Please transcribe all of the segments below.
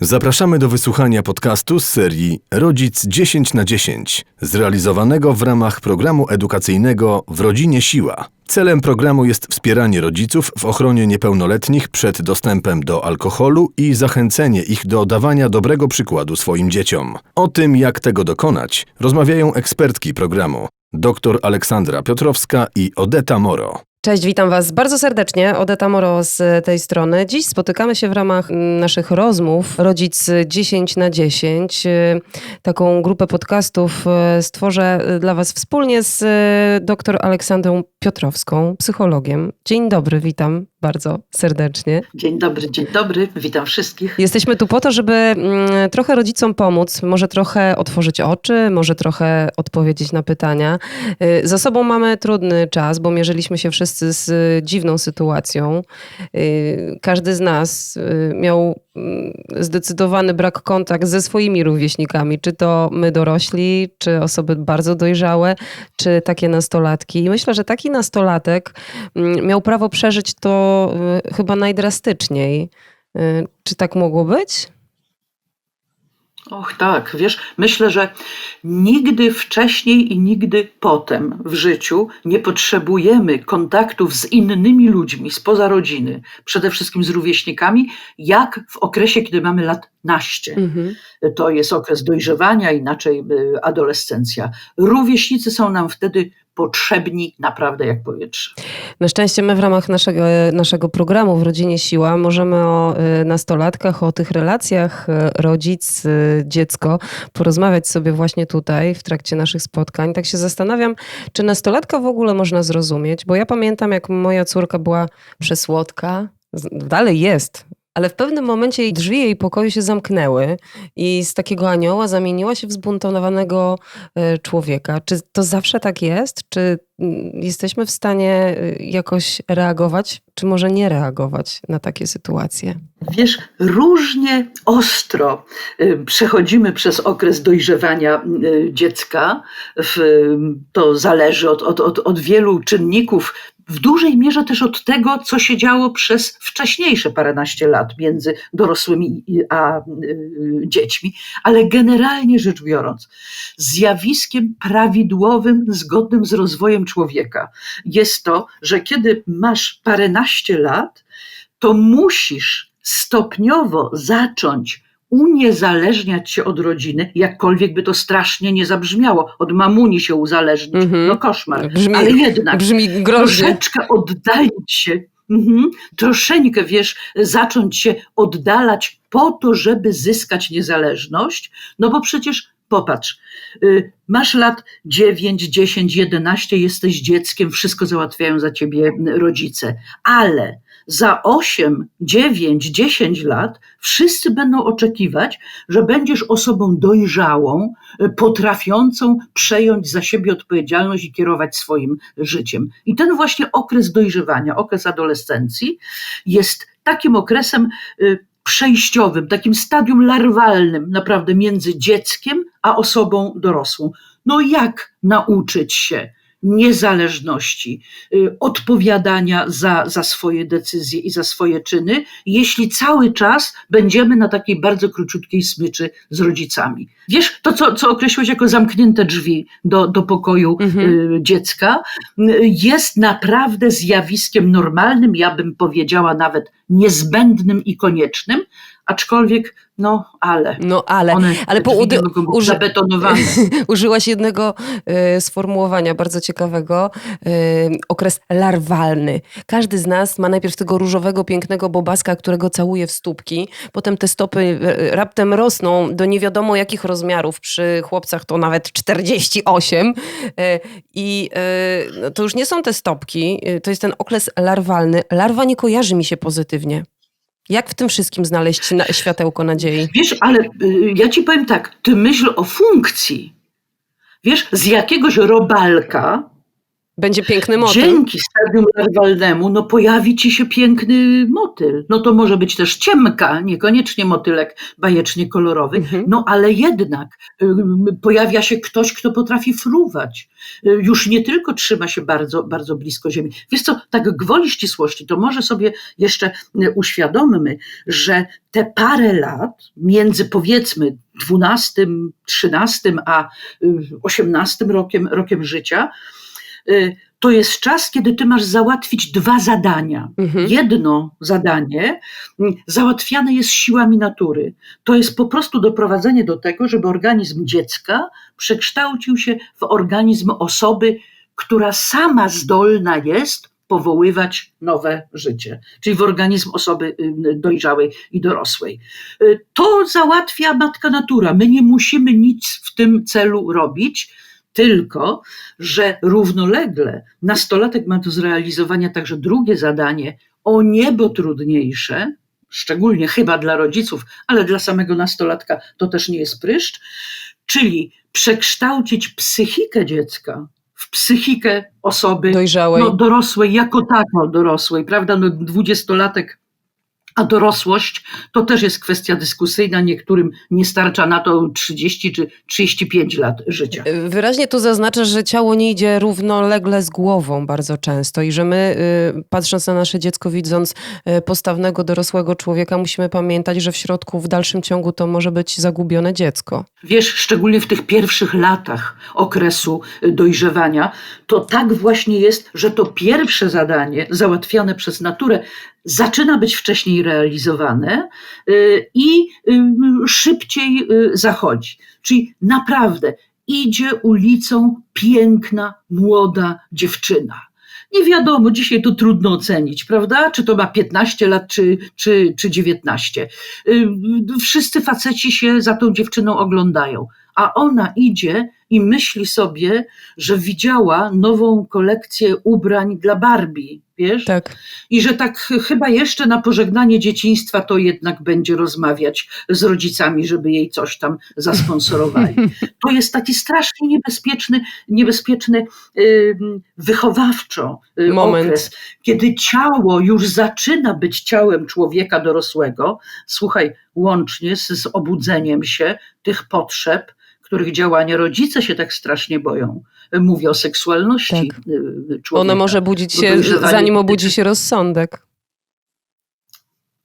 Zapraszamy do wysłuchania podcastu z serii Rodzic 10 na 10, zrealizowanego w ramach programu edukacyjnego W Rodzinie Siła. Celem programu jest wspieranie rodziców w ochronie niepełnoletnich przed dostępem do alkoholu i zachęcenie ich do dawania dobrego przykładu swoim dzieciom. O tym, jak tego dokonać, rozmawiają ekspertki programu dr Aleksandra Piotrowska i Odeta Moro. Cześć, witam Was bardzo serdecznie. Odeta Moro z tej strony. Dziś spotykamy się w ramach naszych rozmów Rodzic 10 na 10. Taką grupę podcastów stworzę dla Was wspólnie z dr Aleksandrą Piotrowską, psychologiem. Dzień dobry, witam bardzo serdecznie. Dzień dobry, dzień dobry, witam wszystkich. Jesteśmy tu po to, żeby mm, trochę rodzicom pomóc, może trochę otworzyć oczy, może trochę odpowiedzieć na pytania. Y, za sobą mamy trudny czas, bo mierzyliśmy się wszyscy z dziwną sytuacją. Y, każdy z nas y, miał mm, zdecydowany brak kontakt ze swoimi rówieśnikami, czy to my dorośli, czy osoby bardzo dojrzałe, czy takie nastolatki. I myślę, że taki nastolatek mm, miał prawo przeżyć to Y, chyba najdrastyczniej. Y, czy tak mogło być? Och tak, wiesz, myślę, że nigdy wcześniej i nigdy potem w życiu nie potrzebujemy kontaktów z innymi ludźmi spoza rodziny, przede wszystkim z rówieśnikami, jak w okresie, kiedy mamy lat naście. Mhm. To jest okres dojrzewania, inaczej y, adolescencja. Rówieśnicy są nam wtedy potrzebni naprawdę jak powietrze. Na szczęście my w ramach naszego, naszego programu w Rodzinie Siła możemy o y, nastolatkach, o tych relacjach y, rodzic-dziecko porozmawiać sobie właśnie tutaj w trakcie naszych spotkań. Tak się zastanawiam, czy nastolatka w ogóle można zrozumieć, bo ja pamiętam jak moja córka była przesłodka, dalej jest, ale w pewnym momencie drzwi jej pokoju się zamknęły i z takiego anioła zamieniła się w zbuntowanego e, człowieka. Czy to zawsze tak jest? Czy mm, jesteśmy w stanie e, jakoś reagować, czy może nie reagować na takie sytuacje? Wiesz, różnie ostro e, przechodzimy przez okres dojrzewania dziecka. To zależy od, od, od, od wielu czynników w dużej mierze też od tego, co się działo przez wcześniejsze paręnaście lat między dorosłymi a y, dziećmi, ale generalnie rzecz biorąc, zjawiskiem prawidłowym, zgodnym z rozwojem człowieka jest to, że kiedy masz paręnaście lat, to musisz stopniowo zacząć uniezależniać się od rodziny, jakkolwiek by to strasznie nie zabrzmiało, od mamuni się uzależnić, mm -hmm. no koszmar, brzmi, ale jednak brzmi troszeczkę oddalić się, mhm, troszeczkę, wiesz, zacząć się oddalać po to, żeby zyskać niezależność, no bo przecież popatrz, y, masz lat 9, 10, 11, jesteś dzieckiem, wszystko załatwiają za ciebie rodzice, ale za 8, 9, 10 lat wszyscy będą oczekiwać, że będziesz osobą dojrzałą, potrafiącą przejąć za siebie odpowiedzialność i kierować swoim życiem. I ten właśnie okres dojrzewania, okres adolescencji jest takim okresem y, przejściowym, takim stadium larwalnym, naprawdę między dzieckiem a osobą dorosłą. No jak nauczyć się niezależności, y, odpowiadania za, za swoje decyzje i za swoje czyny, jeśli cały czas będziemy na takiej bardzo króciutkiej smyczy z rodzicami. Wiesz, to co, co określiłeś jako zamknięte drzwi do, do pokoju mhm. Y, dziecka, y, jest naprawdę zjawiskiem normalnym, ja bym powiedziała nawet niezbędnym i koniecznym, aczkolwiek no ale. No ale. One, ale po udy- uży- zabetonowane. Użyłaś jednego y, sformułowania bardzo ciekawego. Y, okres larwalny. Każdy z nas ma najpierw tego różowego, pięknego bobaska, którego całuje w stópki. Potem te stopy y, raptem rosną do nie wiadomo jakich rozmiarów. Przy chłopcach to nawet 48. I no to już nie są te stopki. To jest ten okres larwalny. Larwa nie kojarzy mi się pozytywnie. Jak w tym wszystkim znaleźć na, światełko nadziei? Wiesz, ale y, ja ci powiem tak, ty myśl o funkcji. Wiesz, z jakiegoś robalka będzie piękny motyl. Dzięki larwalnemu, no pojawi ci się piękny motyl. No to może być też ciemka, niekoniecznie motylek bajecznie kolorowy, Mhm. no ale jednak y, pojawia się ktoś, kto potrafi fruwać. Y, Już nie tylko trzyma się bardzo, bardzo blisko ziemi. Wiesz co, tak gwoli ścisłości, to może sobie jeszcze y, uświadommy, że te parę lat między powiedzmy 12, 13 a y, 18 rokiem, rokiem życia, to jest czas, kiedy ty masz załatwić dwa zadania. Mhm. Jedno zadanie mm, załatwiane jest siłami natury. To jest po prostu doprowadzenie do tego, żeby organizm dziecka przekształcił się w organizm osoby, która sama zdolna jest powoływać nowe życie, czyli w organizm osoby y, dojrzałej i dorosłej. Y, To załatwia matka natura. My nie musimy nic w tym celu robić, tylko że równolegle nastolatek ma do zrealizowania także drugie zadanie, o niebo trudniejsze, szczególnie chyba dla rodziców, ale dla samego nastolatka to też nie jest pryszcz, czyli przekształcić psychikę dziecka w psychikę osoby Dojrzałej. no, dorosłej, jako tako dorosłej, prawda? No, dwudziestolatek, a dorosłość to też jest kwestia dyskusyjna. Niektórym nie starcza na to 30 czy 35 lat życia. Wyraźnie tu zaznacza, że ciało nie idzie równolegle z głową bardzo często i że my, y, patrząc na nasze dziecko, widząc y, postawnego, dorosłego człowieka, musimy pamiętać, że w środku, w dalszym ciągu to może być zagubione dziecko. Wiesz, szczególnie w tych pierwszych latach okresu y, dojrzewania, to tak właśnie jest, że to pierwsze zadanie załatwiane przez naturę zaczyna być wcześniej realizowane y, i y, szybciej y, zachodzi. Czyli naprawdę idzie ulicą piękna, młoda dziewczyna. Nie wiadomo, dzisiaj to trudno ocenić, prawda? Czy to ma 15 lat, czy, czy, czy 19. Y, Wszyscy faceci się za tą dziewczyną oglądają, a ona idzie i myśli sobie, że widziała nową kolekcję ubrań dla Barbie, wiesz? Tak. I że tak ch- chyba jeszcze na pożegnanie dzieciństwa to jednak będzie rozmawiać z rodzicami, żeby jej coś tam zasponsorowali. To jest taki strasznie niebezpieczny, niebezpieczny wychowawczo y, Moment. okres, kiedy ciało już zaczyna być ciałem człowieka dorosłego, słuchaj, łącznie z, z obudzeniem się tych potrzeb, których działania rodzice się tak strasznie boją. Mówię o seksualności Tak. y, człowieka. Ona może budzić się, zanim obudzi się rozsądek.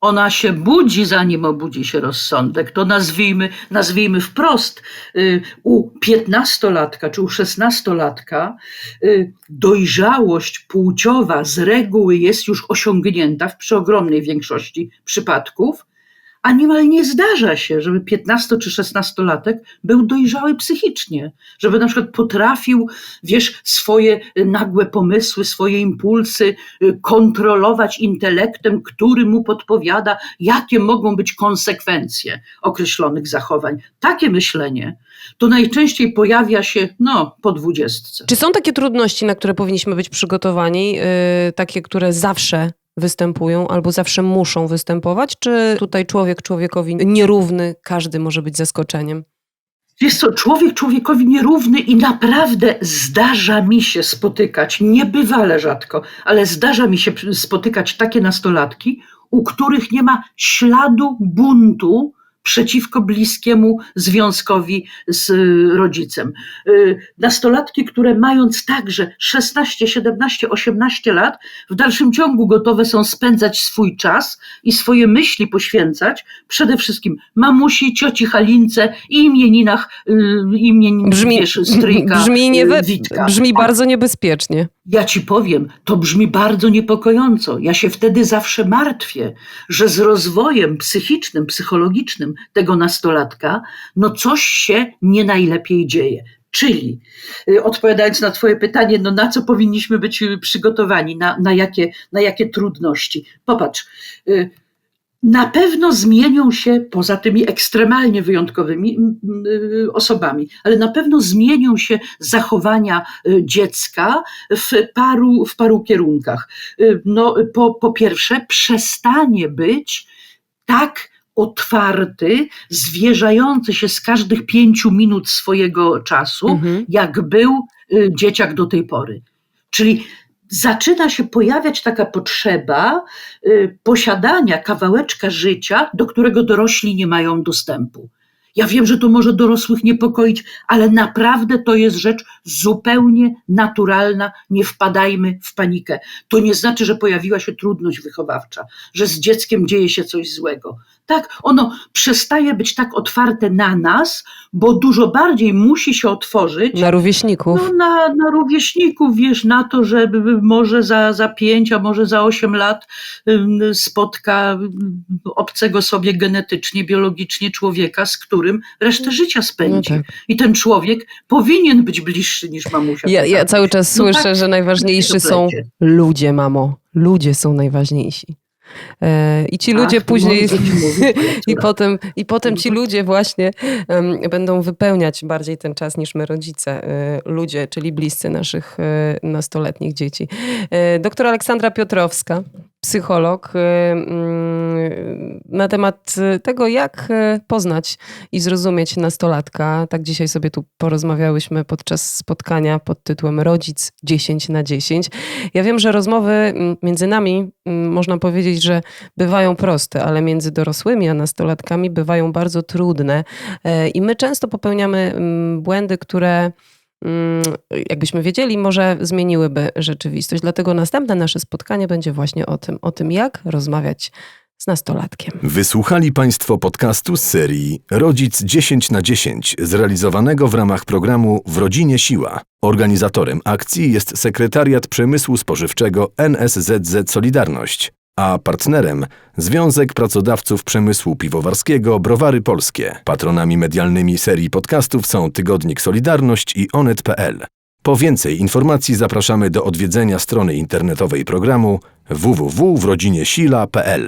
ona się budzi, zanim obudzi się rozsądek. To nazwijmy, nazwijmy wprost. y, U piętnastolatka czy u szesnastolatka y, dojrzałość płciowa z reguły jest już osiągnięta w przeogromnej większości przypadków, a niemal nie zdarza się, żeby 15 czy 16-latek był dojrzały psychicznie, żeby na przykład potrafił, wiesz, swoje y, nagłe pomysły, swoje impulsy y, kontrolować intelektem, który mu podpowiada, jakie mogą być konsekwencje określonych zachowań. Takie myślenie to najczęściej pojawia się no, po dwudziestce. Czy są takie trudności, na które powinniśmy być przygotowani, yy, takie, które zawsze występują albo zawsze muszą występować, czy tutaj człowiek człowiekowi nierówny, każdy może być zaskoczeniem? Jest to człowiek człowiekowi nierówny i naprawdę zdarza mi się spotykać, niebywale rzadko, ale zdarza mi się spotykać takie nastolatki, u których nie ma śladu buntu przeciwko bliskiemu związkowi z y, rodzicem. Y, Nastolatki, które mając także 16, 17, 18 lat, w dalszym ciągu gotowe są spędzać swój czas i swoje myśli poświęcać przede wszystkim mamusi, cioci Halince i imieninach, y, imienin, Brzmi, wiesz, stryjka brzmi, nie we, y, Witka. brzmi bardzo niebezpiecznie. Ja ci powiem, to brzmi bardzo niepokojąco. Ja się wtedy zawsze martwię, że z rozwojem psychicznym, psychologicznym tego nastolatka, no coś się nie najlepiej dzieje. Czyli, y, odpowiadając na Twoje pytanie, no na co powinniśmy być przygotowani, na, na, jakie, na jakie trudności? Popatrz, y, na pewno zmienią się, poza tymi ekstremalnie wyjątkowymi y, osobami, ale na pewno zmienią się zachowania dziecka w paru, w paru kierunkach. No, po, po pierwsze, przestanie być tak otwarty, zwierzający się z każdych pięciu minut swojego czasu, Mhm. jak był y, dzieciak do tej pory. Czyli zaczyna się pojawiać taka potrzeba y, posiadania kawałeczka życia, do którego dorośli nie mają dostępu. Ja wiem, że to może dorosłych niepokoić, ale naprawdę to jest rzecz zupełnie naturalna. Nie wpadajmy w panikę. To nie znaczy, że pojawiła się trudność wychowawcza, że z dzieckiem dzieje się coś złego. Tak, ono przestaje być tak otwarte na nas, bo dużo bardziej musi się otworzyć Na rówieśników. no, na, na rówieśników, wiesz, na to, że może za, za pięć, a może za osiem lat spotka obcego sobie genetycznie, biologicznie człowieka, z którym resztę życia No spędzi. tak. I ten człowiek powinien być bliższy niż mamusia. Ja, ja cały czas No słyszę, tak, że najważniejsi są ludzie, mamo. Ludzie są najważniejsi. E, I ci ludzie Ach, później. mówi, moja I potem, I potem ci Mhm. ludzie właśnie em, będą wypełniać bardziej ten czas niż my rodzice. E, ludzie, czyli bliscy naszych e, nastoletnich dzieci. E, doktor Aleksandra Piotrowska, psycholog, e, mm, na temat tego, jak e, poznać i zrozumieć nastolatka. Tak dzisiaj sobie tu porozmawiałyśmy podczas spotkania pod tytułem Rodzic 10 na 10. Ja wiem, że rozmowy mm, między nami, mm, można powiedzieć, że bywają proste, ale między dorosłymi a nastolatkami bywają bardzo trudne. E, I my często popełniamy błędy, które jakbyśmy wiedzieli, może zmieniłyby rzeczywistość. Dlatego następne nasze spotkanie będzie właśnie o tym, o tym jak rozmawiać z nastolatkiem. Wysłuchali Państwo podcastu z serii Rodzic 10 na 10 zrealizowanego w ramach programu W Rodzinie Siła. Organizatorem akcji jest Sekretariat Przemysłu Spożywczego NSZZ Solidarność, a partnerem Związek Pracodawców Przemysłu Piwowarskiego Browary Polskie. Patronami medialnymi serii podcastów są Tygodnik Solidarność i Onet.pl. Po więcej informacji zapraszamy do odwiedzenia strony internetowej programu www.wrodziniesila.pl.